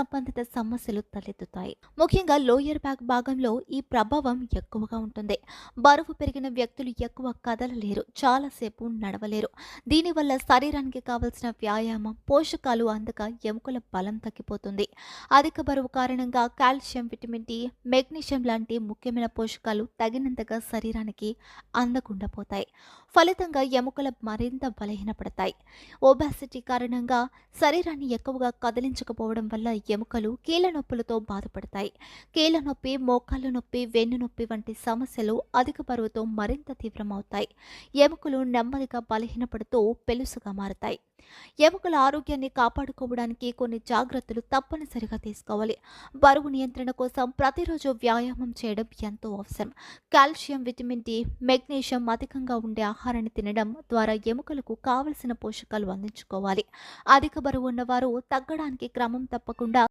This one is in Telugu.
సంబంధిత సమస్యలు తలెత్తుతాయి. ముఖ్యంగా లోయర్ బ్యాక్ భాగంలో ఈ ప్రభావం ఎక్కువగా ఉంటుంది. బరువు పెరిగిన వ్యక్తులు ఎక్కువ కదలలేరు చాలాసేపు నడవలేరు. దీనివల్ల శరీరానికి కావలసిన వ్యాయామం పోషకాలు అందక ఎముకల బలం తగ్గిపోతుంది. అధిక బరువు కారణంగా కాల్షియం విటమిన్ డి మెగ్నీషియం లాంటి ముఖ్యమైన పోషకాలు తగినంతగా శరీరానికి అందకుండా పోతాయి. ఫలితంగా ఎముకలు మరింత బలహీనపడతాయి. ఒబాసిటీ కారణంగా శరీరాన్ని ఎక్కువగా కదిలించకపోవడం వల్ల ఎముకలు కీళ్ళ నొప్పులతో బాధపడతాయి. కీళ్ళ నొప్పి మోకాళ్ళ నొప్పి వెన్ను నొప్పి వంటి సమస్యలు అధిక బరువుతో మరింత తీవ్రమవుతాయి. ఎముకలు నెమ్మదిగా బలహీనపడుతూ పెలుసుగా మారతాయి. ఎముకల ఆరోగ్యాన్ని కాపాడుకోవడానికి కొన్ని జాగ్రత్తలు తప్పనిసరిగా తీసుకోవాలి. బరువు నియంత్రణ కోసం ప్రతిరోజు వ్యాయామం చేయడం ఎంతో అవసరం. కాల్షియం విటమిన్ డి మెగ్నీషియం అధికంగా ఉండే ఆహారాన్ని తినడం ద్వారా ఎముకలకు కావలసిన పోషకాలు అందించుకోవాలి. అధిక బరువు ఉన్నవారు తగ్గడానికి క్రమం తప్పకుండా